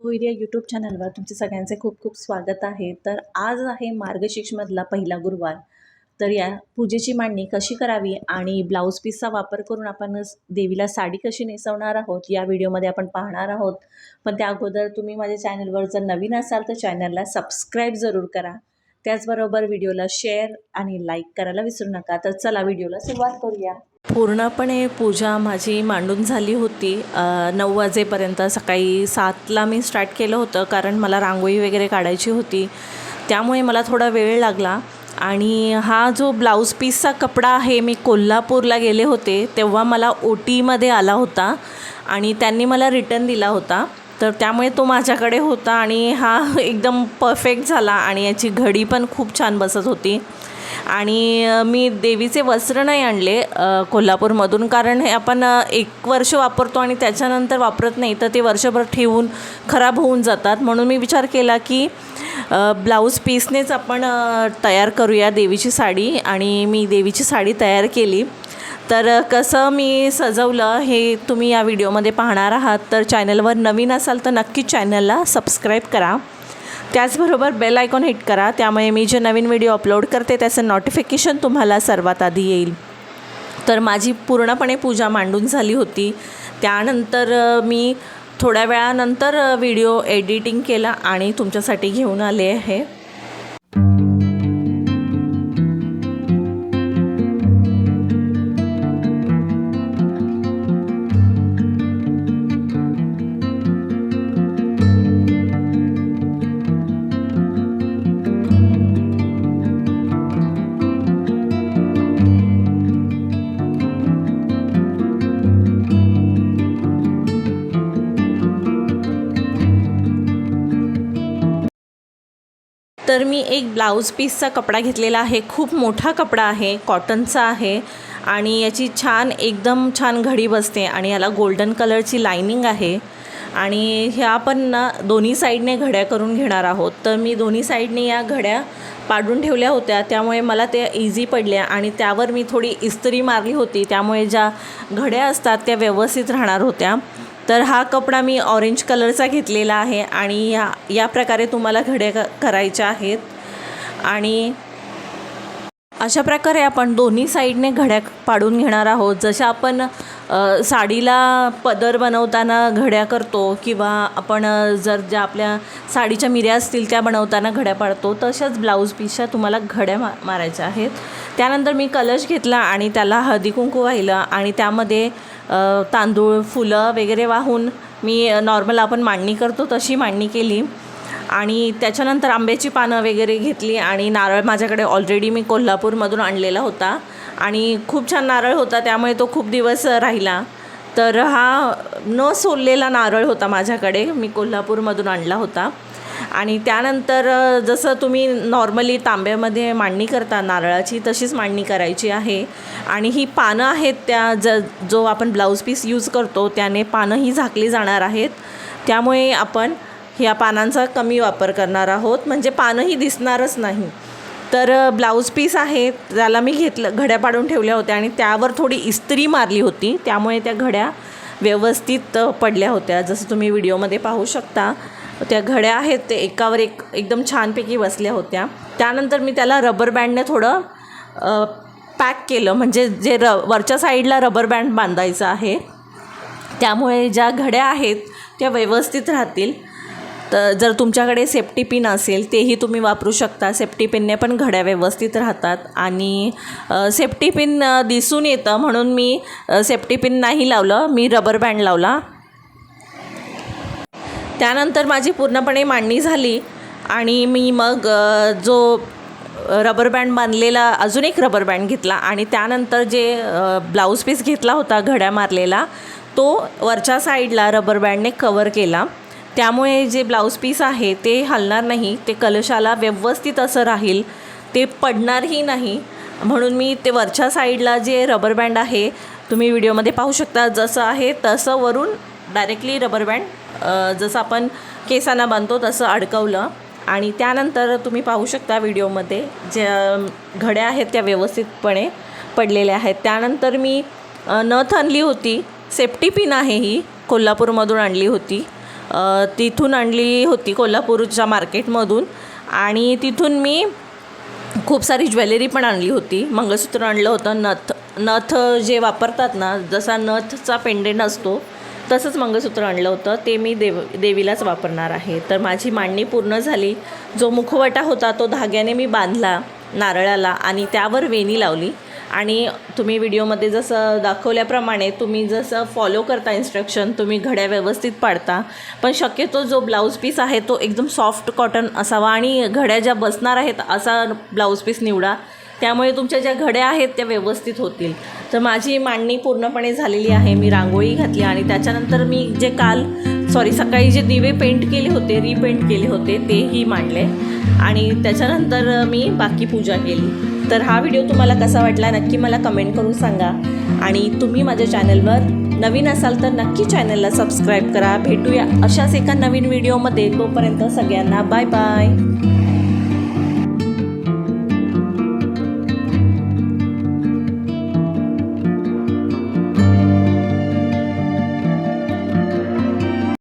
भुईरिया YouTube चॅनलवर तुमचे सगळ्यांचे खूप खूप स्वागत आहे. तर आज आहे मार्गशीर्षमधला पहिला गुरुवार. तर या पूजेची मांडणी कशी करावी आणि ब्लाऊज पीसचा वापर करून आपण देवीला साडी कशी नेसवणार आहोत या व्हिडिओमध्ये आपण पाहणार आहोत. पण त्या अगोदर तुम्ही माझ्या चॅनलवर जर नवीन असाल तर चॅनलला सबस्क्राईब जरूर करा. त्याचबरोबर व्हिडिओला शेअर आणि लाईक करायला विसरू नका. तर चला व्हिडिओला सुरुवात करूया. पूर्णपणे पूजा माझी मांडून झाली होती. नऊ वाजेपर्यंत सकाळी सातला मी स्टार्ट केलं होतं कारण मला रांगोळी वगैरे काढायची होती. त्यामुळे मला थोडा वेळ लागला. आणि हा जो ब्लाऊज पीसचा कपडा आहे मी कोल्हापूरला गेले होते तेव्हा मला ओ टीमध्ये आला होता आणि त्यांनी मला रिटर्न दिला होता. तर त्यामुळे तो माझ्याकडे होता आणि हा एकदम परफेक्ट झाला आणि याची घडी पण खूप छान बसत होती. आणि मी देवीचे वस्त्र नाही आणले कोल्हापूरमधून. कारण हे आपण एक वर्ष वापरतो आणि त्याच्यानंतर वापरत नाही तर ते वर्षभर ठेवून खराब होऊन जातात. म्हणून मी विचार केला की ब्लाऊज पीसनेच आपण तयार करूया देवीची साडी. आणि मी देवीची साडी तयार केली. तर कसं मी सजवलं हे तुम्ही या व्हिडिओमध्ये पाहणार आहात. तर चॅनलवर नवीन असाल तर नक्की चॅनलला सबस्क्राईब करा. त्याचबरोबर बेल आयकॉन हिट करा. त्यामुळे मी जे नवीन व्हिडिओ अपलोड करते त्याचं नोटिफिकेशन तुम्हाला सर्वात आधी येईल. तर माझी पूर्णपणे पूजा मांडून झाली होती. त्यानंतर मी थोड्या वेळानंतर व्हिडिओ एडिटिंग केला आणि तुमच्यासाठी घेऊन आले आहे. तर मी एक ब्लाऊज पीसचा कपडा घेतलेला आहे. खूप मोठा कपडा आहे कॉटनचा आहे. आणि याची छान एकदम छान घडी बसते आणि याला गोल्डन कलरची लायनिंग आहे. आणि ह्या आपण ना दोन्ही साईडने घड्या करून घेणार आहोत. तर मी दोन्ही साईडने या घड्या पाडून ठेवल्या होत्या. त्यामुळे मला त्या इझी पडल्या आणि त्यावर मी थोडी इस्त्री मारली होती. त्यामुळे ज्या घड्या असतात त्या व्यवस्थित राहणार होत्या. तर हा कपडा मी ऑरेंज कलरचा घेतलेला आहे आणि या या प्रकारे तुम्हाला घड्या क करायच्या आहेत. आणि अशा प्रकारे आपण दोन्ही साईडने घड्या पाडून घेणार आहोत. जशा आपण साडीला पदर बनवताना घड्या करतो किंवा आपण जर ज्या आपल्या साडीच्या मिऱ्या असतील त्या बनवताना घड्या पाडतो तशाच ब्लाऊज पीसच्या तुम्हाला घड्या मा मारायच्या आहेत. त्यानंतर मी कलश घेतला आणि त्याला हळदी कुंकू वाहिलं आणि त्यामध्ये तांदूळ फुलं वगैरे वाहून मी नॉर्मल आपण मांडणी करतो तशी मांडणी केली. आणि त्याच्यानंतर आंब्याची पानं वगैरे घेतली आणि नारळ माझ्याकडे ऑलरेडी मी कोल्हापूरमधून आणलेला होता. आणि खूप छान नारळ होता त्यामुळे तो खूप दिवस राहिला. तर हा न सोललेला नारळ होता माझ्याकडे मी कोल्हापूरमधून आणला होता. आणि त्यानंतर जसं तुम्ही नॉर्मली तांब्यामध्ये मांडणी करता नारळाची तशीच मांडणी करायची आहे. आणि ही पानं आहेत त्या ज जो आपण ब्लाऊज पीस यूज करतो त्याने पानं ही झाकली जाणार आहेत. त्यामुळे आपण ह्या पानांचा कमी वापर करणार आहोत. म्हणजे पानंही दिसणारच नाही. तर ब्लाऊज पीस आहे त्याला मी घेतलं घड्या पाडून ठेवल्या होत्या आणि त्यावर थोडी इस्त्री मारली होती. त्यामुळे त्या घड्या व्यवस्थित पडल्या होत्या. जसं तुम्ही व्हिडिओमध्ये पाहू शकता त्या घड्या आहेत ते एकावर एक एकदम छानपैकी बसल्या होत्या. त्यानंतर मी त्याला रबर बँडने थोडं पॅक केलं. म्हणजे जे र वरच्या साईडला रबर बँड बांधायचं आहे त्यामुळे ज्या घड्या आहेत त्या व्यवस्थित राहतील. तर जर तुमच्याकडे सेफ्टी पिन असेल तेही तुम्ही वापरू शकता. सेफ्टी पिनने पण घड्या व्यवस्थित राहतात. आणि सेफ्टी पिन दिसून येतं. म्हणून मी सेफ्टी पिन नाही लावलं. मी रबर बँड लावला. त्यानंतर माझी पूर्णपणे मांडणी झाली. आणि मी मग जो रबर बँड बांधलेला अजून एक रबर बँड घेतला. आणि त्यानंतर जे ब्लाऊज पीस घेतला होता घड्या मारलेला तो वरच्या साईडला रबर बँडने कवर केला. त्यामुळे जे ब्लाऊज पीस आहे ते हलणार नाही ते कलशाला व्यवस्थित असं राहील ते पडणारही नाही. म्हणून मी ते वरच्या साईडला जे रबर बँड आहे तुम्ही व्हिडिओमध्ये पाहू शकता जसं आहे तसं वरून डायरेक्टली रबर बँड जसं आपण केसांना बांधतो तसं अडकवलं. आणि त्यानंतर तुम्ही पाहू शकता व्हिडिओमध्ये ज्या घड्या आहेत त्या व्यवस्थितपणे पडलेल्या आहेत. त्यानंतर मी नथ आणली होती सेफ्टी पिन आहे ही कोल्हापूरमधून आणली होती. तिथून आणली होती कोल्हापूरच्या मार्केटमधून. आणि तिथून मी खूप सारी ज्वेलरी पण आणली होती. मंगळसूत्र आणलं होतं नथ नथ जे वापरतात ना जसा नथचा पेंडेंट असतो तसंच मंगळसूत्र आणलं होतं. ते मी देव देवीलाच वापरणार आहे. तर माझी मांडणी पूर्ण झाली. जो मुखवटा होता तो धाग्याने मी बांधला नारळाला आणि त्यावर वेणी लावली. आणि तुम्ही व्हिडिओमध्ये जसं दाखवल्याप्रमाणे तुम्ही जसं फॉलो करता इन्स्ट्रक्शन तुम्ही घड्या व्यवस्थित पाडता. पण शक्यतो जो ब्लाऊज पीस आहे तो एकदम सॉफ्ट कॉटन असावा आणि घड्या ज्या बसणार आहेत असा ब्लाऊज पीस निवडा. त्यामुळे तुमच्या ज्या घड्या आहेत त्या व्यवस्थित होतील. तर माझी मांडणी पूर्णपणे झालेली आहे. मी रांगोळी घातली आणि त्याच्यानंतर मी जे काल सॉरी सकाळी जे दिवे पेंट केले होते रिपेंट केले होते तेही मांडले. आणि त्याच्यानंतर मी बाकी पूजा केली. तर हा व्हिडिओ तुम्हाला कसा वाटला नक्की मला कमेंट करून सांगा. आणि तुम्ही माझ्या चॅनलवर नवीन असाल तर नक्की चॅनलला सबस्क्राईब करा. भेटूया अशाच एका नवीन व्हिडिओमध्ये तोपर्यंत सगळ्यांना बाय बाय